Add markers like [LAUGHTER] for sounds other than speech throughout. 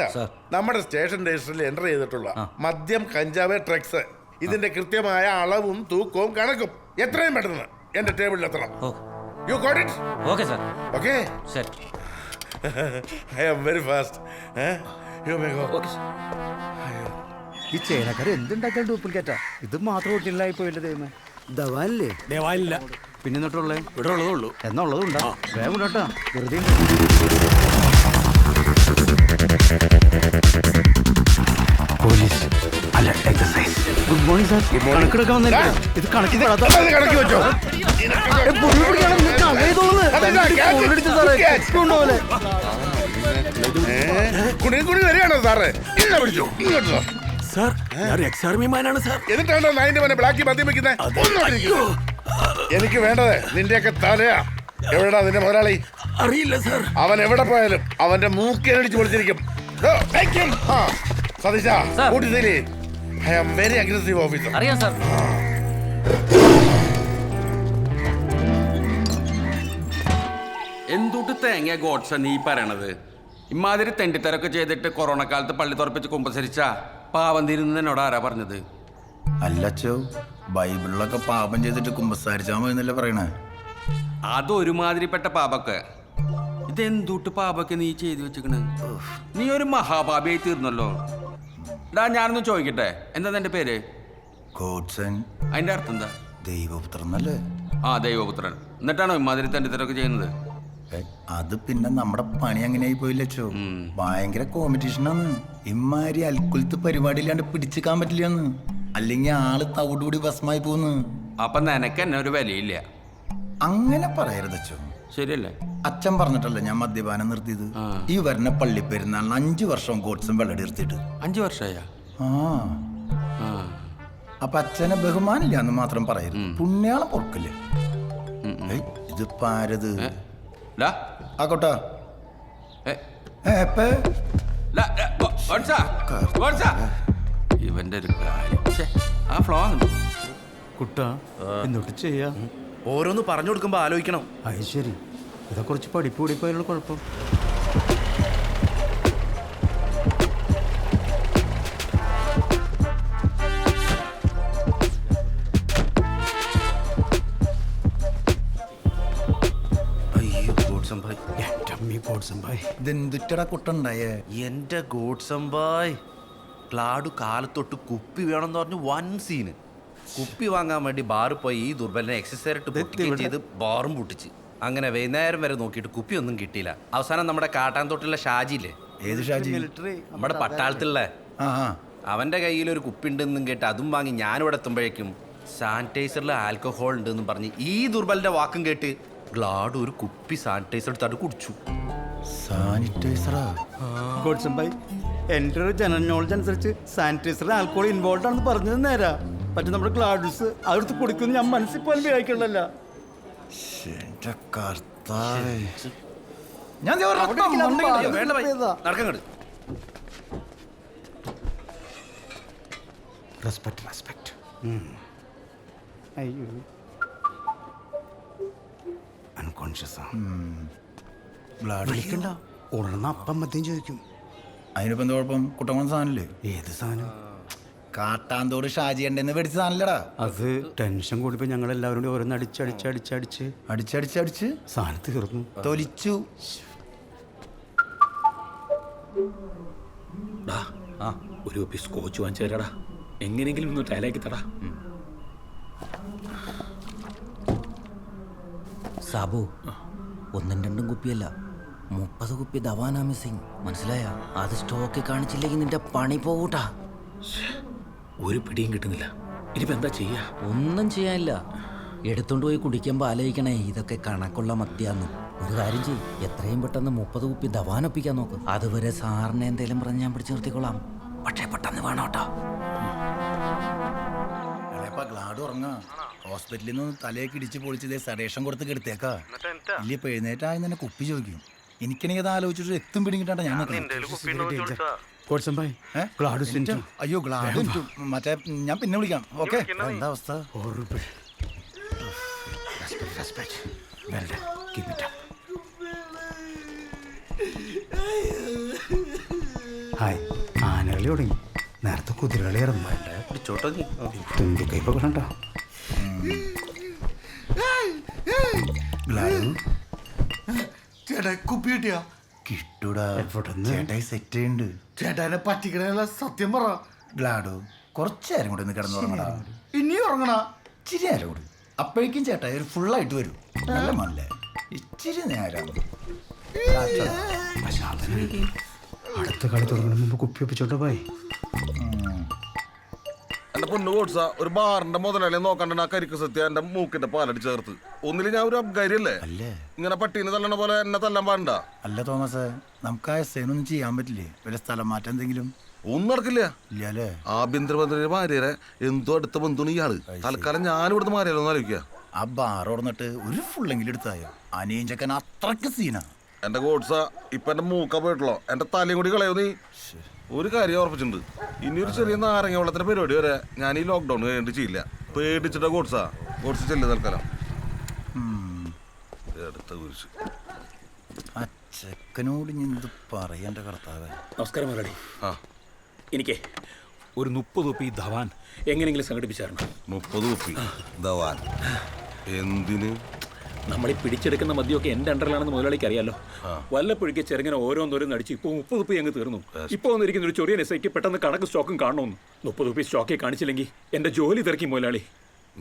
സതീശ നമ്മുടെ സ്റ്റേഷൻ രജിസ്റ്ററിൽ എന്റർ ചെയ്തിട്ടുള്ള മദ്യം കഞ്ചാവ് ട്രക്സ് ഇതിന്റെ കൃത്യമായ അളവും തൂക്കവും കണക്കും എത്രയും പെട്ടെന്ന് എന്റെ ടേബിളിൽ എത്തണം. ഓ. You got it okay sir okay ശരി I am very fast you may go okay sir ഈ ചേനക്കാർ എന്തുണ്ടാക്കാൻ ഡ്യൂപ്ലിക്കേറ്റാ ഇത് മാത്രം ഒട്ടില്ലായി പോയില്ല ദൈവമേ? ദവാനല്ലേ ദേവാലില്ല പിന്നെ എന്നിട്ടുള്ളേ? ഇവിടെ ഉള്ളതേ ഉള്ളൂ. എന്നുള്ളതുണ്ടാ. വേഗം കേട്ടോ വെറുതെ ഗുഡ് മോർണിംഗ് സാർ കണക്കെടുക്കാൻ വന്നില്ല ഇത് കണക്ക് പെടാത്ത കണക്കി വെച്ചോ? ഏ, പൊടി പിടിക്കണം, നീ കളയ തോന്നുന്നു. അതെന്താ, രണ്ട് catch, പൊടിയടിച്ച് സാറേ, catch. കൊണ്ടുപോലെ. കുണി കുണി വരികയാണോ സാറ്? ഇല്ല പിടിച്ചു. ഇങ്ങോട്ട് വാ. സാർ ഞാൻ എക്സ് ആർമിമാനാണ് സാർ എന്നിട്ടാണോ നായിന്റെ മനെ ബ്ലാക്കി മദ്യം വെക്കുന്നത് എനിക്ക് വേണ്ടത് നിന്റെയൊക്കെ തലയാ. എവിടെടാ നിന്റെ മുതലാളി? അറിയില്ല സാർ അവൻ എവിടെ പോയാലും അവന്റെ മൂക്കേനടിച്ച് പൊളിച്ചിരിക്കും. സതീശ Sir. കൂട്ടിത്തിരി I am very aggressive officer അറിയാം സാർ എന്തുട്ട് തേങ്ങ ഗോഡ്സ നീ പറയണത്? ഇമാതിരി തെണ്ടിത്തരൊക്കെ ചെയ്തിട്ട് കൊറോണ കാലത്ത് പള്ളി തുറപ്പിച്ച് കുമ്പസരിച്ച പാവം തിരുന്നതിനോട് ആരാ പറഞ്ഞത്? അല്ലച്ചോ ബൈബിളിലൊക്കെ പാപം ചെയ്തിട്ട് കുമ്പസാരിച്ചാൽ മതി എന്നല്ലേ പറയണേ. അതൊരുമാതിരിപ്പെട്ട പാപൊക്കെ. ഇതെന്തുട്ട് പാപൊക്കെ നീ ചെയ്തു വെച്ചിക്കണ് നീ ഒരു മഹാപാപിയായി തീർന്നല്ലോ. ഡാ ഞാനൊന്ന് ചോദിക്കട്ടെ. എന്താ നിന്റെ പേര്? ഗോഡ്സൺ അതിന്റെ അർത്ഥം എന്താ? ദൈവപുത്രൻ അല്ലേ ആ ദൈവപുത്രൻ. എന്നിട്ടാണോ ഇമാതിരി തരൊക്കെ ചെയ്യുന്നത്? ഏ, അത് പിന്നെ നമ്മുടെ പണി അങ്ങനെയായി പോയില്ലച്ചോ? ഭയങ്കര കോമ്പറ്റീഷനാണ് ഇമ്മാരി അൽക്കുലത്ത് പരിപാടിയില്ലാണ്ട് പിടിച്ചിക്കാൻ പറ്റില്ലെന്ന്. അല്ലെങ്കിൽ ആൾ തവിടുകൂടി ഭസ്മായി പോകുന്നു അപ്പൊ നിനക്ക് എന്നെ ഒരു വിലയില്ല. അങ്ങനെ പറയരുതച്ചോ. ശരിയല്ലേ? അച്ഛൻ പറഞ്ഞിട്ടല്ലേ ഞാൻ മദ്യപാനം നിർത്തിയത്? ഈ വരുന്ന പള്ളി പെരുന്നാളിന് അഞ്ചു വർഷം ഗോഡ്സും വെള്ളടി നിർത്തിയിട്ട് അഞ്ചു വർഷമായ ആ. അപ്പൊ അച്ഛനെ ബഹുമാനില്ല എന്ന് മാത്രം പറയരുത്. പുണ്യാളെ പൊറക്കില്ലേ ഇത് പാരത് ആക്കോട്ടെ. ഇവന്റെ ഒരു ആ ഫ്ലോ കുട്ടാ എന്നിട്ട് ചെയ്യാ. ഓരോന്ന് പറഞ്ഞു കൊടുക്കുമ്പോ ആലോചിക്കണം. അത് ശരി. ഇതാ കുറച്ച് പഠിപ്പ് കൂടി പോയാലുള്ള കുഴപ്പം എന്റെ ഗോഡ്സംബായ് ക്ലാഡു കാലത്തൊട്ട് കുപ്പി വേണം എന്ന് പറഞ്ഞു വൺ സീന്. കുപ്പി വാങ്ങാൻ വേണ്ടി ബാറിൽ പോയി ഈ ദുർബലിനെ എക്സസൈസ് ആയിട്ട് ചെയ്ത് ബാറും പൊട്ടിച്ച്. അങ്ങനെ വൈകുന്നേരം വരെ നോക്കിയിട്ട് കുപ്പിയൊന്നും കിട്ടിയില്ല. അവസാനം നമ്മുടെ കാട്ടാൻ തൊട്ടുള്ള ഷാജിയില്ലേ? ഏത് ഷാജി? നമ്മുടെ പട്ടാളത്തിലുള്ള. ആ അവന്റെ കയ്യിൽ ഒരു കുപ്പി ഉണ്ടെന്നും കേട്ട് അതും വാങ്ങി ഞാനിവിടെ എത്തുമ്പോഴേക്കും സാനിറ്റൈസറിൽ ആൽക്കഹോൾ ഉണ്ടെന്നും പറഞ്ഞ് ഈ ദുർബലിന്റെ വാക്കും കേട്ട് ഗ്ലാഡ് ഒരു കുപ്പി സാനിറ്റൈസർ എടുത്തിട്ട് കുടിച്ചു. സാനിറ്റൈസറാ? ഭായ് എന്റെ ഒരു ജനറൽ നോളജ് അനുസരിച്ച് സാനിറ്റൈസറിൽ ആൽക്കോൾ ഇൻവോൾവ് ആണെന്ന് പറഞ്ഞത് നേരാ. പക്ഷെ നമ്മുടെ ഗ്ലാഡ്സ് അതെടുത്ത് കുടിക്കുന്നു ഞാൻ മനസ്സിൽ പോലും വിചാരിക്കണല്ലോ എന്റെ കർത്താവേ ഞാൻ ദേ ഒരു വേണ്ട? നടക്കങ്ങട് റെസ്പെക്ട് റെസ്പെക്ട് അയ്യോ. അൺകോൺഷ്യസ് വിളിക്കണ്ട. ഉടനെ അപ്പം മദ്യം ചോദിക്കും. അതിനിപ്പോ എന്താ കുഴപ്പം? കുട്ടമ്മ സാധനല്ലേ ഏത് സാധനം? കാട്ടാന്തോട് ഷാജി ഉണ്ടെന്ന് മേടിച്ച അത് ടെൻഷൻ കൂടിപ്പോ ഞങ്ങൾ എല്ലാവരും കൂടി ഓരോന്ന് അടിച്ചടിച്ചടിച്ചടിച്ച് അടിച്ചടിച്ചടിച്ച് സാധനത്ത് തീർന്നു. തൊലിച്ചു. ആ ഒരു പീസ് സ്കോച്ച് വാങ്ങിച്ചു തരാടാ. എങ്ങനെയെങ്കിലും ഒന്ന് ടയലാക്കി തടാ. സാബു ഒന്നും രണ്ടും കുപ്പിയല്ല. മുപ്പത് കുപ്പി ദവാനാമി സിംഗ് മനസ്സിലായ? അത് സ്റ്റോക്ക് കാണിച്ചില്ലെങ്കിൽ നിന്റെ പണി പോകൂട്ടാ ഒരു പിടിയും കിട്ടുന്നില്ല. ഇനിയിപ്പോ എന്താ ചെയ്യാ? ഒന്നും ചെയ്യാനില്ല. എടുത്തോണ്ട് പോയി കുടിക്കുമ്പോൾ ആലോചിക്കണേ ഇതൊക്കെ കണക്കുള്ള മദ്യാന്ന് ഒരു കാര്യം ചെയ്യും എത്രയും പെട്ടെന്ന് മുപ്പത് കുപ്പി ദവാനൊപ്പിക്കാൻ നോക്ക്. അതുവരെ സാറിനെ എന്തേലും പറഞ്ഞ് ഞാൻ പിടിച്ചു നിർത്തിക്കൊള്ളാം പക്ഷേ പെട്ടെന്ന് വേണം കേട്ടോ. ഗ്ലാഡ് ഉറങ്ങാ. ഹോസ്പിറ്റലിൽ നിന്ന് തലയൊക്കെ ഇടിച്ച് പൊളിച്ചത് സഡേഷൻ കൊടുത്ത് കെടുത്തേക്കാ. ഇല്ല ഇപ്പൊ എഴുന്നേറ്റായി തന്നെ കുപ്പി ചോദിക്കും. എനിക്കാണെങ്കിൽ അത് ആലോചിച്ചിട്ട് എത്തും പിടിക്കിട്ടാണ് ഞാൻ അയ്യോ ഗ്ലാഡ് മറ്റേ ഞാൻ പിന്നെ വിളിക്കാം ഓക്കെ? എന്താ അവസ്ഥ. ഹായ് ആനകളി തുടങ്ങി. നേരത്തെ കുതിരകളി ഇറങ്ങി പിടിച്ചോട്ടോ നീ. തുമ്പിക്കൈപ്പൊ കണ്ടോ ചേട്ടാ കുപ്പി കിട്ടിയാ? കിട്ടൂടാ? ചേട്ടായി സെറ്റ് ചെയ്യുന്നുണ്ട് ചേട്ടാനെ പറ്റിക്കണല്ല സത്യം പറ. ഗ്ലാഡോ കുറച്ചേരം കൂടെ ഒന്ന് കിടന്നുറങ്ങടാ ഇനി ഉറങ്ങണ? ഇച്ചിരി നേരം കൂടി. അപ്പോഴേക്കും ചേട്ടായി ഒരു ഫുള്ളായിട്ട് വരും. നല്ല മല്ലേ ഇച്ചിരി നേരം. അടുത്ത കളി തുടങ്ങുന്ന മുമ്പ് കുപ്പി ഒപ്പിച്ചോട്ടെ പോയി. എന്റെ പൊന്നു കോട്സ ഒരു ബാറിന്റെ മുതലാളിയെ നോക്കണ്ട ആ കരിക്ക് സത്യ എന്റെ മൂക്കിന്റെ പാലടി ചേർത്ത്. ഒന്നിൽ ഞാൻ ഒരു അബ്കാരിയല്ലേ? ഇങ്ങനെ പട്ടീനെ തല്ലണ പോലെ എന്നെ തല്ലാൻ പാടണ്ട? അല്ല തോമസ് നമുക്ക് ആ സേനൊന്നും ചെയ്യാൻ പറ്റില്ലേ? വല്ല സ്ഥലം മാറ്റം എന്തെങ്കിലും? ഒന്നും നടക്കില്ല. ആഭ്യന്തരമന്ത്രിയുടെ ഭാര്യരെ എന്തോ അടുത്ത ബന്ധുണ് ഇയാൾ. തൽക്കാലം ഞാൻ ഇവിടുന്ന് മാറിയാലോ ഒന്ന് ആലോചിക്കുക ആ ബാർ തുറന്നിട്ട് ഒരു ഫുള്ളെങ്കിലും എടുത്തായോ? അനിയഞ്ചക്കൻ ചെക്കൻ അത്രയ്ക്ക് സീനാ. എന്റെ കോട്സ ഇപ്പൊ എന്റെ മൂക്ക പോയിട്ടുള്ളോ? എന്റെ തലയും കൂടി കളയോ നീ? ഒരു കാര്യം ഉറപ്പിച്ചിട്ടുണ്ട്. ഇനിയൊരു ഒരു ചെറിയ നാരങ്ങ വെള്ളത്തിന്റെ പരിപാടി വരെ ഞാൻ ഈ ലോക്ക്ഡൌൺ കഴിഞ്ഞിട്ട് ചെയ്യില്ല. പേടിച്ചിട്ട ഗോഡ്സാ ഗോഡ്സ് ചെല്ലു തൽക്കാലം. അടുത്ത കുരിശ് അച്ചക്കനോട് ചെക്കനോട് ഞാൻ എന്ത് പറയണ്ട കർത്താവേ. നമസ്കാരം മുരളി ആ. എനിക്ക് ഒരു മുപ്പത് ഉപ്പി ധവാൻ എങ്ങനെയെങ്കിലും സംഘടിപ്പിച്ചായിരുന്നു? മുപ്പത് കുപ്പി ധവാൻ. എന്തിന്? നമ്മൾ ഈ പിടിച്ചെടുക്കുന്ന മദ്യമൊക്കെ എന്റെ അണ്ടറിലാണെന്ന് മുതലാളിക്ക് അറിയാലോ. വല്ലപ്പോഴേക്ക് ചെറുങ്ങനെ ഓരോന്നോരോന്ന് അടിച്ച് ഇപ്പൊ മുപ്പത് ഉപ്പി അങ്ങ് തീർന്നു. ഇപ്പൊ വന്നിരിക്കുന്ന ഒരു ചെറിയ നെസയ്ക്ക് പെട്ടെന്ന് കണക്ക് സ്റ്റോക്കും കാണണമെന്ന് മുപ്പത് ഉപ്പി സ്റ്റോക്കെ കാണിച്ചില്ലെങ്കിൽ എന്റെ ജോലി തിരക്കി മുതലാളി.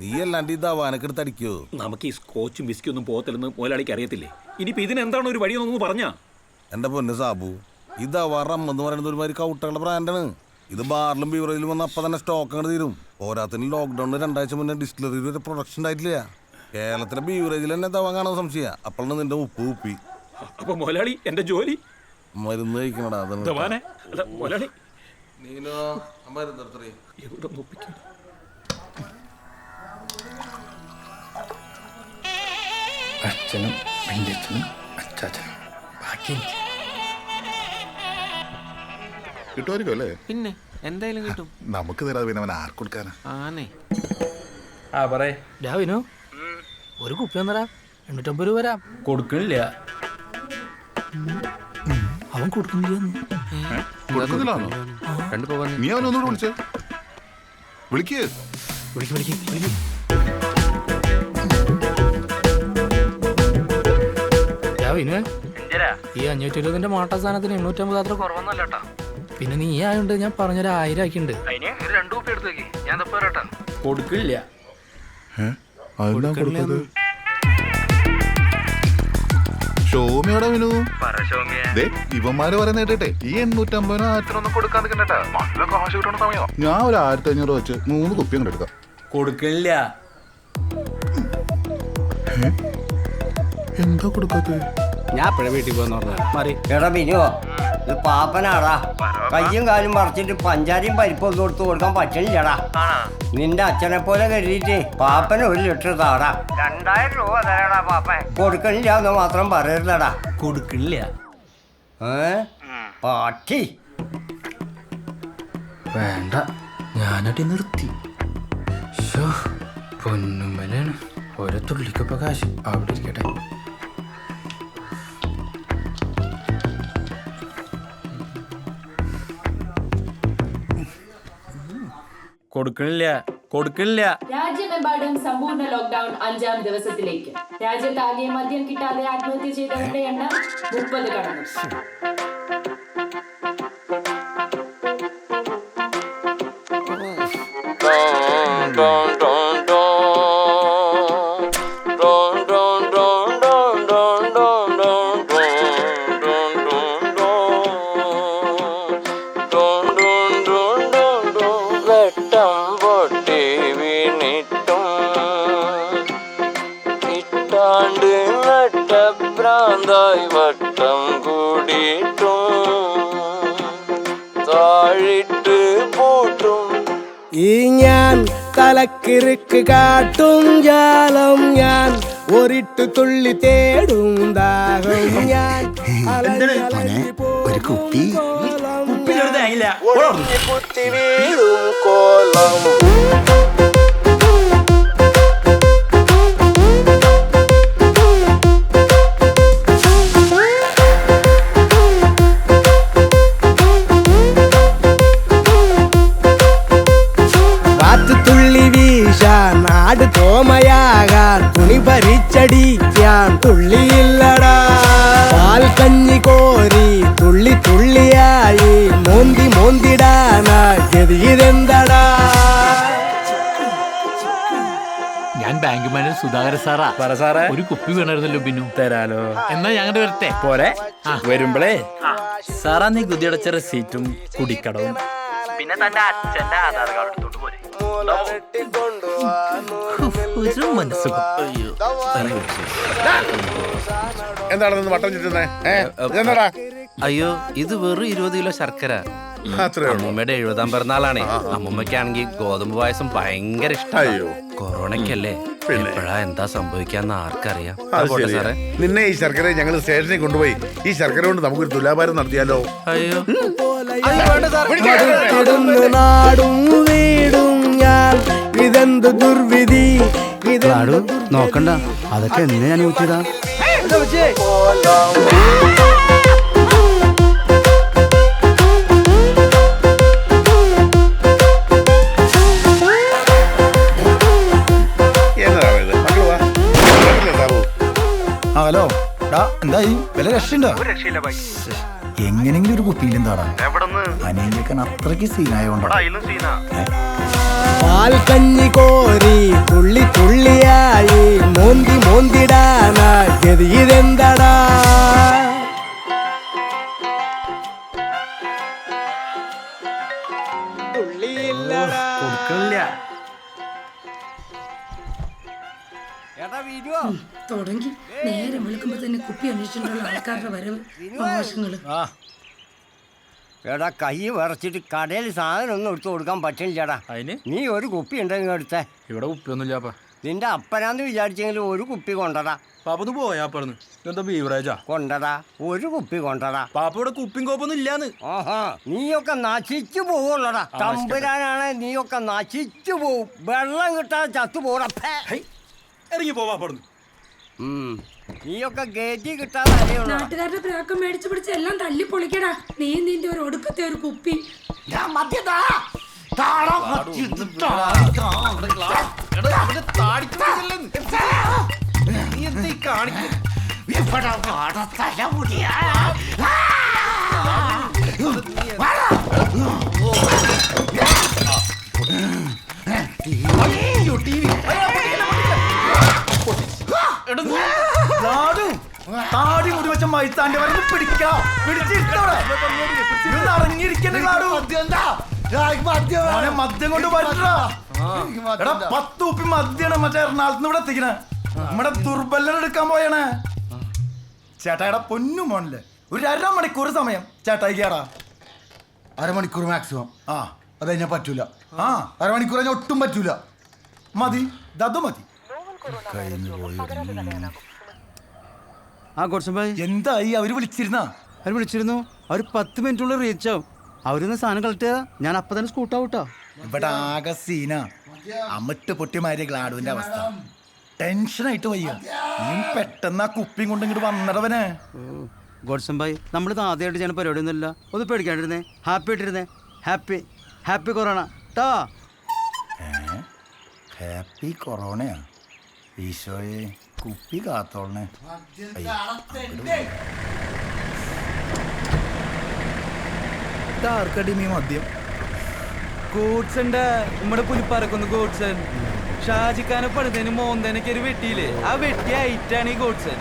നീ അല്ലാണ്ട് ഈ ധവാനൊക്കെ എടുത്ത് അടിക്കോ. നമുക്ക് ഈ സ്കോച്ചും വിസ്കി ഒന്നും പോകത്തില്ലെന്ന് മുതലാളിക്ക് അറിയത്തില്ലേ? ഇനിയിപ്പോൾ ഇതിനെന്താണ് ഒരു വഴിയെന്നൊന്ന് പറഞ്ഞാ? എന്റെ പൊന്ന് സാബു ഇതാ വറം എന്ന് പറയുന്നത് ഒരുമാതിരി കൗട്ടകളുടെ ബ്രാൻഡാണ്. ഇത് ബാറിലും ബീവറേജിലും വന്ന് അപ്പം തന്നെ സ്റ്റോക്ക് അങ്ങോട്ട് തീരും. പോരാത്തിന് ലോക്ക്ഡൗണിൽ രണ്ടാഴ്ച മുന്നേ ഡിസ്റ്റിലറിയിൽ ഒരു പ്രൊഡക്ഷൻ ഉണ്ടായിട്ടില്ല. കേരളത്തിലെ ബീവറേജിൽ തന്നെ തവങ്ങാണോ കാണാൻ സംശയ. അപ്പോഴാണ് നിന്റെ ഉപ്പ് ഉപ്പി. അപ്പൊ മുതലാളി എന്റെ ജോലി? മരുന്ന് കഴിക്കണടാ അതാണ് മുതലാളി. നീനോ മരുന്ന് എവിടെ അച്ഛനും വല്യച്ഛനും അച്ചാച്ചനും. ബാക്കി കിട്ടുമായിരിക്കും അല്ലേ? പിന്നെ എന്തായാലും കിട്ടും. നമുക്ക് തരാതെ പിന്നെ അവൻ ആർക്ക് കൊടുക്കാനാ ആനേ ആ പറയേ. രാവിനോ ഒരു കുപ്പി ഒന്നരാ. എണ്ണൂറ്റമ്പത് രൂപ വരാം. കൊടുക്കണില്ല. അവൻ കൊടുക്കുന്നില്ല കൊടുക്കുന്നില്ലാണോ നീ അവനൊന്നുകൂടെ വിളിച്ചേ. വിളിക്കേ. വിളിക്ക് വിളിക്ക് വിളിക്ക്. രാവിന് ഈ അഞ്ഞൂറ്റി ഇരുപതിന്റെ മാട്ട സാധനത്തിന് എണ്ണൂറ്റമ്പത് അത്ര കുറവൊന്നല്ല പിന്നെ നീ ആയോണ്ട് ഞാൻ പറഞ്ഞൊരു ആയിരം ആക്കിണ്ട് കൊടുക്കില്ല അതെന്താ കൊടുത്തത് ഷോമിയോടെ വിനു ദേ ഇവന്മാര് പറയുന്ന കേട്ടെ ഈ എണ്ണൂറ്റമ്പതിനോ ആയിരത്തിനൊന്നും കൊടുക്കാൻ നിൽക്കണ്ടേട്ടാ നല്ല കാശ് കിട്ടണ സമയം. ഞാൻ ഒരു ആയിരത്തി അഞ്ഞൂറ് വെച്ച് മൂന്ന് കുപ്പി അങ്ങോട്ട് എടുക്കാം. കൊടുക്കില്ല എന്താ കൊടുക്കാത്തത്? ഞാൻ എപ്പോഴാ വീട്ടിൽ പോകുന്ന പറഞ്ഞു മാറി. എടാ ബിനുവോ ഇത് പാപ്പനാടാ. കയ്യും കാലും മറച്ചിട്ട് പഞ്ചാരിയും പരിപ്പൊന്നും കൊടുത്ത് കൊടുക്കാൻ പറ്റില്ലടാ നിന്റെ അച്ഛനെ പോലെ കരുതിയിട്ട് പാപ്പന് ഒരു ലിറ്റർ താടാ. രണ്ടായിരം രൂപ തരാടാ പാപ്പൻ കൊടുക്കണില്ല എന്ന് മാത്രം പറയരുതടാ. കൊടുക്കണില്ല. ഏ? പാട്ടി. വേണ്ട. ഞാനടി നിർത്തി. ഷോ പൊന്നുമ്മലാണ് ഓരോ തുള്ളിക്കൊപ്പ കാശ്. അവിടെ ഇരിക്കട്ടെ. കൊടുക്കണില്ല. കൊടുക്കണില്ല. രാജ്യമെമ്പാടും സമ്പൂർണ ലോക്ക്ഡൌൺ അഞ്ചാം ദിവസത്തിലേക്ക്. രാജ്യത്താകെ മദ്യം കിട്ടാതെ ആത്മഹത്യ ചെയ്തവരുടെ എണ്ണം മുപ്പത് കടന്നു. ഞാൻ തലക്കിറുക്ക് കാട്ടും ജാലം ഞാൻ. ഒരിട്ടു തുള്ളി തേടും ദാഹം ഞാൻ. ഒരു കുപ്പി? കുത്തി വീഴും കോലം. തുള്ളിയില്ലടാ. പാൽ കഞ്ഞി കോരി തുള്ളി തുള്ളിയായി മോന്തി മോന്തിടാനാ ഗതിയിലെന്തടാ. ഞാൻ ബാങ്ക് മാനേജർ സുധാകര സാറാ. പറ സാറേ. ഒരു കുപ്പി വേണമായിരുന്നല്ലോ ബിനു. തരാലോ. എന്നാ ഞങ്ങളുടെ വരട്ടെ? പോരെ. വരുമ്പളേ. സാറാ നീ കുതിയടച്ച റെസീറ്റും കുടിക്കടവും. പിന്നെ തന്റെ അച്ഛന്റെ ആധാർ കാർഡ് എടുത്തോണ്ട് പോരെ. ഒരു മനസ്സുഖം. എന്താണ് നിന്ന് വട്ടം ചുറ്റുന്നേ? എന്താടാ അയ്യോ ഇത് വെറും ഇരുപത് കിലോ ശർക്കര. അമ്മൂമ്മയുടെ എഴുപതാം പിറന്നാളാണേ. അമ്മൂമ്മയ്ക്കാണെങ്കിൽ ഗോതമ്പ് പായസം ഭയങ്കര ഇഷ്ടമായി കൊറോണക്കല്ലേ കൊറോണയ്ക്കല്ലേ? എപ്പോഴാ എന്താ സംഭവിക്കാന്ന് ആർക്കറിയാം. സാറേ. നിന്നെ ഈ ശർക്കര ഞങ്ങൾ സ്റ്റേഷനിൽ കൊണ്ടുപോയി. ഈ ശർക്കര കൊണ്ട് നമുക്കൊരു തുലാഭാരം നടത്തിയാലോ? അയ്യോ. നാടും വീടും ഞാൻ. ഇതെന്ത് ദുർവിധി? ലാഡു നോക്കണ്ട. അതൊക്കെ എന്നെ ഞാൻ ഊറ്റിയതാ ഹലോ. ഡാ എന്തായി? വില രക്ഷയുണ്ടോ? എങ്ങനെങ്കിലും ഒരു കുപ്പിയിലും താടാ അനിയൻ അത്രയ്ക്ക് സീനായോണ്ടോ. പാൽ കഞ്ഞി കോരി തുള്ളി തുള്ളിയായി മോന്തി മോന്തിടാനാ ഗതിയിലെന്തടാ തുടങ്ങി. നേരെ വിളിക്കുമ്പോ തന്നെ കുപ്പി അന്വേഷിച്ചിട്ടുള്ള ആൾക്കാരുടെ വരവ് ആവശ്യങ്ങൾ എടാ കൈ വിറച്ചിട്ട് കടയിൽ സാധനം ഒന്നും എടുത്തു കൊടുക്കാൻ പറ്റില്ലടാ. അതിന്? നീ ഒരു കുപ്പി ഉണ്ടെങ്കിൽ എടുത്തേ. ഇവിടെ കുപ്പിയൊന്നുമില്ല നിന്റെ അപ്പനാന്ന് വിചാരിച്ചെങ്കിലും ഒരു കുപ്പി കൊണ്ടടാ. പാപ്പത് പോയാ പറഞ്ഞു എന്താ ബീവറേജാ കൊണ്ടടാ ഒരു കുപ്പി കൊണ്ടടാ. പാപ്പ ഇവിടെ കുപ്പിയും കോപ്പൊന്നും ഇല്ലാന്ന്. ആഹാ നീയൊക്കെ നശിച്ചു പോവുള്ളടാ. തമ്പുരാനാണ് നീയൊക്കെ നശിച്ചു പോവും. വെള്ളം കിട്ടാതെ ചത്തു പോടാ ഇറങ്ങി പോവാ പറഞ്ഞു നീയൊക്കെ ഗേറ്റി കിട്ടാതെ അറിയുള്ളൂ നാട്ടുകാരുടെ പ്രാക്കം മേടിച്ചു പിടിച്ച് എല്ലാം തല്ലി പൊളിക്കടാ നീ നിന്റെ ഒരു ഒടുക്കത്തെ ഒരു കുപ്പി ലാഡു വെച്ച മൈത്താന്റെ വരന്ന് പിടിക്കാം മോനെ മദ്യം കൊണ്ട് പറ്റാ എടാ പത്ത് ഉപ്പി മദ്യാണ് മറ്റേ എറണാകുളത്ത് ഇവിടെ എത്തിക്കണേ. നമ്മുടെ ദുർബലൻ എടുക്കാൻ പോയണേ. ചേട്ടായുടെ പൊന്നു മോനല്ലേ. ഒരു അരമണിക്കൂർ സമയം. ചേട്ടായിക്കാടാ കേടാ. അരമണിക്കൂർ മാക്സിമം ആ. അത് കഴിഞ്ഞാൽ പറ്റൂല. ആ. അരമണിക്കൂർ കഴിഞ്ഞാൽ ഒട്ടും പറ്റൂല. മതി. ദതു മതി. ആ കുറച്ചും ഭായി എന്തായി? അവർ വിളിച്ചിരുന്ന? അവർ വിളിച്ചിരുന്നു. അവർ പത്ത് മിനിറ്റുള്ളിൽ റീച്ച് ആവും. അവരൊന്ന് സാധനം കളക്ട് ചെയ്താ. ഞാൻ അപ്പൊ തന്നെ സ്കൂട്ട് കേട്ടോ ഇവിടെ ആകെ സീന അമിട്ട് പൊട്ടി മാറിയ ഗ്ലാഡുവിന്റെ അവസ്ഥ. ടെൻഷനായിട്ട് വയ്യ. നീ പെട്ടെന്ന് ആ കുപ്പിയും കൊണ്ട് ഇങ്ങോട്ട് വന്നടവനെ ഗോഡ്സം നമ്മൾ നമ്മളിത് ആദ്യമായിട്ട് ചെയ്യുന്ന പരിപാടിയൊന്നുമില്ല ഒന്ന് പേടിക്കാണ്ടിരുന്നേ. ഹാപ്പി ആയിട്ടിരുന്നേ. ഹാപ്പി ഹാപ്പി കൊറോണ ടാ ഹാപ്പി കൊറോണയാ ഈശോയെ. കുപ്പി കാത്തോളണേ. ആർക്കടി നീ മദ്യം? ഗോഡ്സന്റെ നമ്മുടെ പുലിപ്പറക്കുന്ന ഗോഡ്സൺ ഷാജിക്കാനെ പണിതേന് മോന്തേനൊക്കെ ഒരു വെട്ടിയില്ലേ? ആ വെട്ടി ഐറ്റാണ് ഈ ഗോഡ്സൺ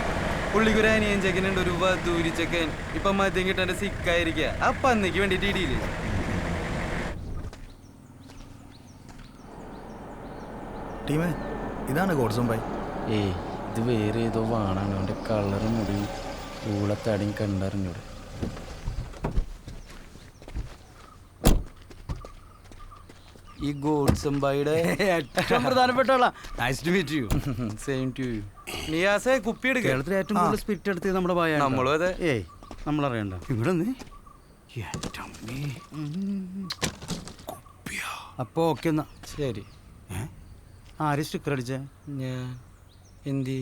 പുള്ളിക്കൊരു അനിയൻ ചെക്കനുണ്ട് ഒരു വധൂരി ചെക്കൻ. ഇപ്പൊ മദ്യം കിട്ടാൻ സിക്കായിരിക്കുക ആ പന്നിക്ക് വേണ്ടിട്ട് ഇടിയില്ലേ? ടീമേ ഇതാണ് ഗോഡ്സൺ ബൈ ഏയ് ഇത് വേറെ ഏതോ വാണാണ്. അവന്റെ കളറും മുടി ഊളത്തടിയും കണ്ടറിഞ്ഞൂടെ. ഈ ഗോഡ്സംബായിയുടെ [LAUGHS] ഏറ്റവും പ്രധാനപ്പെട്ട ആളാ. Nice to meet you same to you നിയാസെ കുപ്പി എടുക്കുക കേരളത്തിൽ ഏറ്റവും കൂടുതൽ സ്പിരിറ്റ് എടുത്തത് നമ്മുടെ ഭയ നമ്മളും അതെ. ഏയ് നമ്മൾ അറിയണ്ട ഇവിടെ നിന്ന്? അപ്പൊ ഓക്കെ എന്നാ. ശരി. ആര് സ്റ്റിക്കർ അടിച്ചേ? ഞാൻ. എന്തി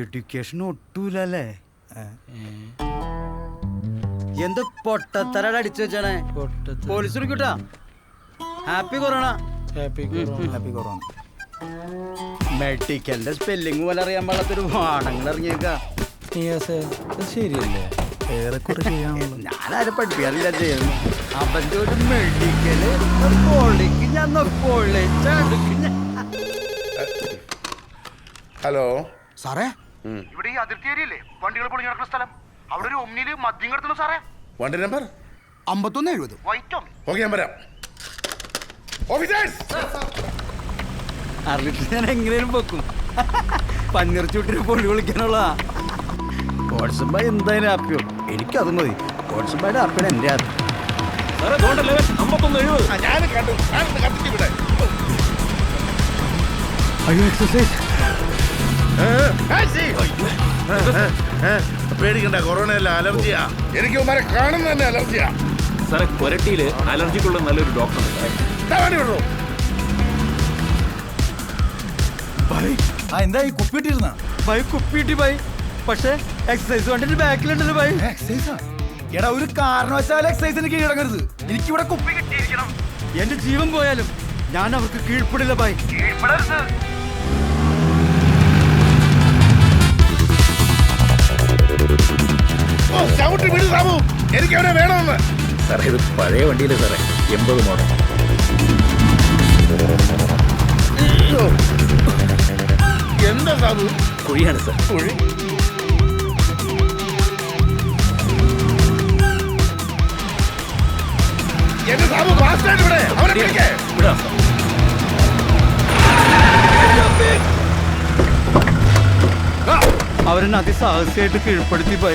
എഡ്യൂക്കേഷൻ ഒട്ടൂലല്ലേ? എന്ത് പൊട്ടത്തരട അടിച്ചു വെച്ചാണേ police വിളിക്കൂട്ടാ happy corona happy happy corona മെഡിക്കലിന്റെ spelling പോലെ അറിയാൻ പാടാത്തൊരു വാണങ്ങൾ ഇറങ്ങിയേക്ക. ശരിയല്ലേ? ഏറെക്കുറെ ചെയ്യാനുള്ളത് ഞാനാരും പഠിപ്പിക്കാറില്ല ചെയ്യുന്നു അവന്റെ ഒരു മെഡിക്കൽ പൊള്ളിക്ക് ഞാൻ പൊളിച്ചടുക്ക് ഞാൻ ഹലോ സാറേ? ഇവിടെ ഈ അതിർത്തി ഏരിയല്ലേ വണ്ടികൾ പൊളിഞ്ഞു നടക്കുന്ന സ്ഥലം. അവിടെ ഒരു ഒമ്നിയിൽ മദ്യം കിടത്തുന്നു സാറേ. വണ്ടി നമ്പർ അമ്പത്തൊന്ന് എഴുപത്. White Omni. ഓക്കെ ഞാൻ വരാം. ഓഫീസേഴ്സ് അറിഞ്ഞിട്ട് ഞാൻ എങ്ങനെയും വെക്കും പന്നിറച്ചൂട്ടിന് പൊളി വിളിക്കാനുള്ള കോൺസംബ എന്തായാലും ആപ്പിയോ എനിക്കത് മതി. കോൺസംബയുടെ ഹാപ്പിയാണ് എന്റെ ആപ്പ് അയ്യോ എക്സസൈസ് പേടിക്കണ്ട കൊറോണ അല്ല അലർജിയാ. എനിക്ക് ഉമ്മാരെ കാണുന്ന തന്നെ അലർജിയാ. സാറെ കൊരട്ടിയിൽ അലർജിക്കുള്ള നല്ലൊരു ഡോക്ടർ എന്താ ഈ കുപ്പിട്ടിരുന്ന ബൈ കുപ്പിട്ടി ബൈ. പക്ഷേ എക്സസൈസ് വണ്ടിന്റെ ബാക്കിലുണ്ടല്ലോ ബൈ. എക്സസൈസാ എടാ ഒരു കാരണവശാലും എക്സസൈസിന് കീഴടങ്ങരുത്. എനിക്കിവിടെ കുപ്പി കിട്ടിയിരിക്കണം. എന്റെ ജീവൻ പോയാലും ഞാൻ അവർക്ക് കീഴ്പ്പെടില്ല ബൈ. കീഴ്പ്പെടരുത്. ചവിട്ടി വിടു സാബു എനിക്ക് അവനെ വേണമെന്ന്. സാറേ ഇത് പഴയ വണ്ടിയിലെ സാറേ? എൺപത് മോഡൽ. എന്താ സാബു കുഴിയാണ് സാർ. കുഴി? എന്റെ സാബു ഫാസ്റ്റായിട്ട് ഇവിടെ. അവനെ പിടിക്കേ. വിടാം സാർ. അവരെന്നെ അതിസാഹസികമായിട്ട് കീഴ്പ്പെടുത്തി ബൈ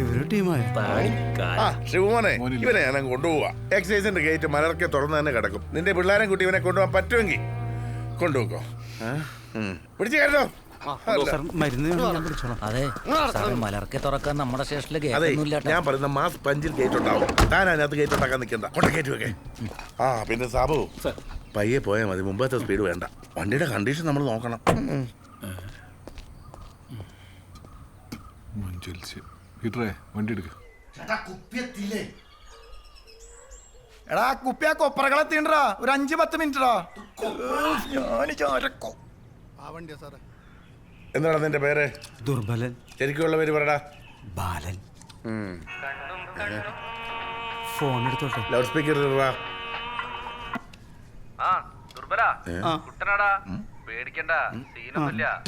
ഇവരുടെ ടീമായ? ആ ശിവമോനെ ഇവനെ ഞാൻ കൊണ്ടുപോവാ. എക്സൈസിന്റെ ഗേറ്റ് മലർക്കെ തുറന്ന് തന്നെ കിടക്കും. നിന്റെ പിള്ളേരെ കുട്ടി ഇവനെ കൊണ്ടുപോകാൻ പറ്റുമെങ്കിൽ കൊണ്ടുപോക്കോ. പിടിച്ചു കയറ്റോ അതെ. സാറേ മലർക്കെ തുറക്കാൻ നമ്മുടെ സ്റ്റേഷനിൽ അതെ ഞാൻ പറയുന്ന മാസ് പഞ്ചിൽ ഗേറ്റ് ഉണ്ടാവും. താൻ അതിനകത്ത് ഗേറ്റ് ഉണ്ടാക്കാൻ നിൽക്കണ്ട. കൊണ്ട ഗേറ്റ് വെക്കേ ആ പിന്നെ സാബു പയ്യെ പോയാൽ മതി. മുമ്പത്തെ സ്പീഡ് വേണ്ട. വണ്ടിയുടെ കണ്ടീഷൻ നമ്മൾ നോക്കണം. ഉം. ഹീറ്ററേ വണ്ടി എടുക്ക. എടാ കുപ്പി ആ കൊപ്പറകളെ ഒരു അഞ്ച് പത്ത് മിനിറ്റാ ഞാൻ ചാരക്കോ. ആ വണ്ടിയാ സാറേ. എന്താണ് നിന്റെ പേര്? ദുർബലൻ. ശരിക്കുള്ള പേര് പറടാ. ബാലൻ. ഫോൺ എടുത്തോട്ടെ. ലൗഡ് സ്പീക്കർ ആ ദുർബല. ആ. കുട്ടനാടാ. പേടിക്കണ്ട. സീനൊന്നുമില്ല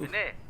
പിന്നെ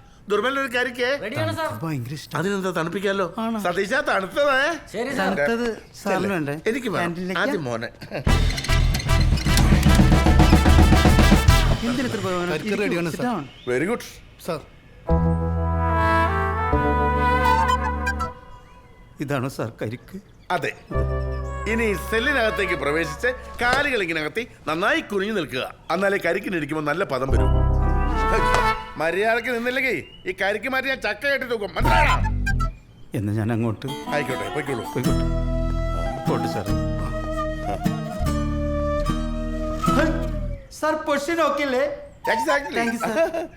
ദുർബലിന് ഒരു കരിക്കേ ഭയങ്കര ഇഷ്ടം. അതിനെന്താ തണുപ്പിക്കാലോ? സതീശ തണുത്തതേ തണുത്തത് സാറിന് വേണ്ടേ? എനിക്ക് വേണം. ക്യാന്റീനിലേക്ക്? ആദ്യം മോനെ. എന്തിന് ഇത്ര ബഹളം? കരിക്ക് ഇരിക്കൂ, റെഡിയാണ് sit sir. down. Very good sir ഇതാണോ സാർ കരിക്ക്. അതെ. ഇനി സെല്ലിനകത്തേക്ക് പ്രവേശിച്ച് കാലുകൾ ഇങ്ങനെ അകത്തി നന്നായി കുനിഞ്ഞു നിൽക്കുക. എന്നാലേ കരിക്കിനിരിക്കുമ്പോൾ നല്ല പദം വരും. മര്യാദയ്ക്ക് നിന്നില്ലെങ്കിൽ ഈ കരിക്ക് മാറ്റി ഞാൻ ചക്ക കെട്ടി തൂക്കും. മനസ്സിലാണോ എന്ന് ഞാൻ അങ്ങോട്ട്? ആയിക്കോട്ടെ പോയിക്കോളൂ. പോയിക്കോട്ടെ. പോട്ടെ സാർ സാർ പൊസിഷൻ നോക്കില്ലേ.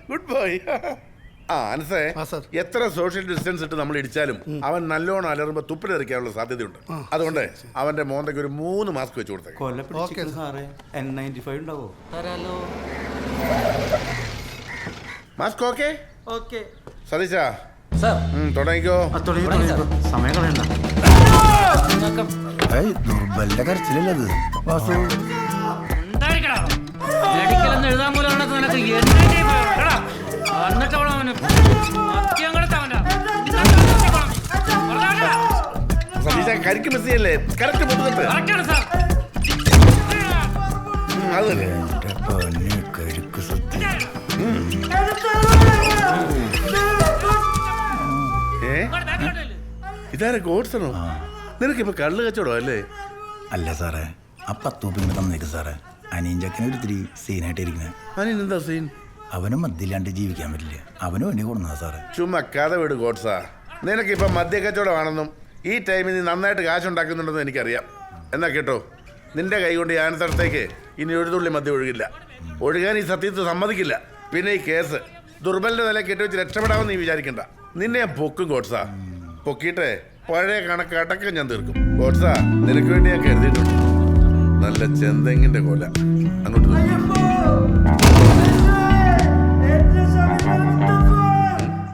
ഗുഡ് ബോയ് ആ അനസേ എത്ര സോഷ്യൽ ഡിസ്റ്റൻസ് ഇട്ട് നമ്മൾ ഇടിച്ചാലും അവൻ നല്ലോണം അലറുമ്പോ തുപ്പിലെറിക്കാനുള്ള സാധ്യതയുണ്ട്. അതുകൊണ്ട് അവന്റെ മോന്തയ്ക്ക് ഒരു മൂന്ന് മാസ്ക് വെച്ച് കൊടുത്തേ മാസ്ക് ഓക്കെ ഓക്കെ സതീശാ. സാർ തുടങ്ങിക്കോ. സമയം കളയണ്ട. ദുർബലിന്റെ കരച്ചിലല്ലേ അത്? വാസു. മെഡിക്കൽ എന്ന് എഴുതാൻ പോലും നിനക്ക് സതീശ കരിക്ക് മിസ് ചെയ്യല്ലേ? കറക്റ്റ് അത് ഇതാരെ ഗോഡ്സണോ? ഇപ്പൊ കള്ള് കച്ചോടോ അല്ലേ? അല്ല സാറേ ആ പത്ത് ഉപ്പ് ഇങ്ങനെ തന്നേക്ക് സാറേ. അനിയൻ ചക്കനെ ഒരിത്തിരി സീനായിട്ട് അനിയൻ എന്താ സീൻ? അവനും മദ്യമില്ലാണ്ട് ജീവിക്കാൻ പറ്റില്ല. അവനും വേണ്ടി കൊടുന്നതാ സാറേ. ചുമ്മാ കഥ വിട് ഗോഡ്സാ. നിനക്കിപ്പോ മദ്യ കച്ചവടമാണെന്നും ഈ ടൈമിൽ നീ നന്നായിട്ട് കാശുണ്ടാക്കുന്നുണ്ടെന്നും എനിക്കറിയാം. എന്നാ കേട്ടോ നിന്റെ കൈ കൊണ്ട് ഞാൻ സ്ഥലത്തേക്ക് ഇനി ഒരു തുള്ളി മദ്യം ഒഴുകില്ല. ഒഴുകാൻ ഈ സത്യത്തിൽ സമ്മതിക്കില്ല. പിന്നെ ഈ കേസ് ദുർബലിന്റെ നില കെട്ടിവെച്ച് രക്ഷപ്പെടാമെന്ന് നീ വിചാരിക്കണ്ട. നിന്നെ ഞാൻ പൊക്കും ഗോഡ്സാ. പൊക്കിട്ടെ പഴയ കണക്ക് അടക്കം ഞാൻ തീർക്കും. ഗോഡ്സാ നിനക്ക് വേണ്ടി ഞാൻ കരുതിയിട്ടുണ്ട്. നല്ല ചെന്തെങ്ങിന്റെ കൊല. അങ്ങോട്ട്